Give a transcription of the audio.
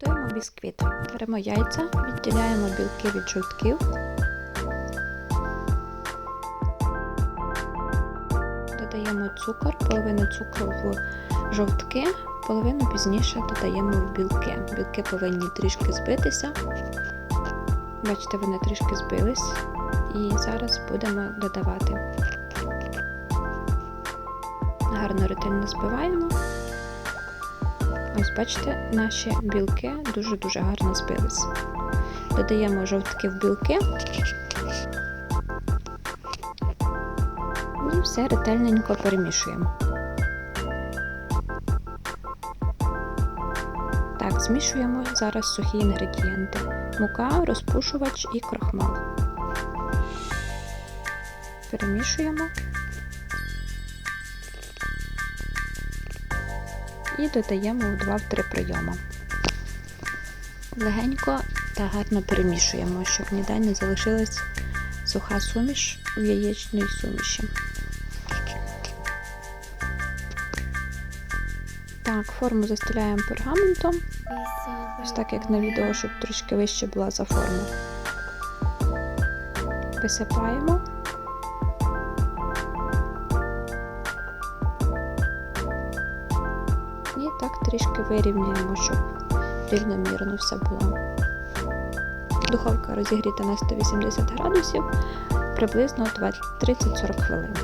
Готуємо бісквіт. Беремо яйця, відділяємо білки від жовтків. Додаємо цукор, половину цукру в жовтки, половину пізніше додаємо в білки. Білки повинні трішки збитися. Бачите, вони трішки збились. І зараз будемо додавати. Гарно ретельно збиваємо. Ось бачите, наші білки дуже-дуже гарно збились. Додаємо жовтки в білки. І все ретельненько перемішуємо. Так, змішуємо зараз сухі інгредієнти: мука, розпушувач і крохмал. Перемішуємо. І додаємо у 2-3 прийоми. Легенько та гарно перемішуємо, щоб ніде не залишилась суха суміш в яєчній суміші. Так, форму застеляємо пергаментом, ось так як на відео, щоб трішки вище була за форму. Висипаємо. Так трішки вирівнюємо, щоб рівномірно все було. Духовка розігріта на 180 градусів приблизно 30-40 хвилин.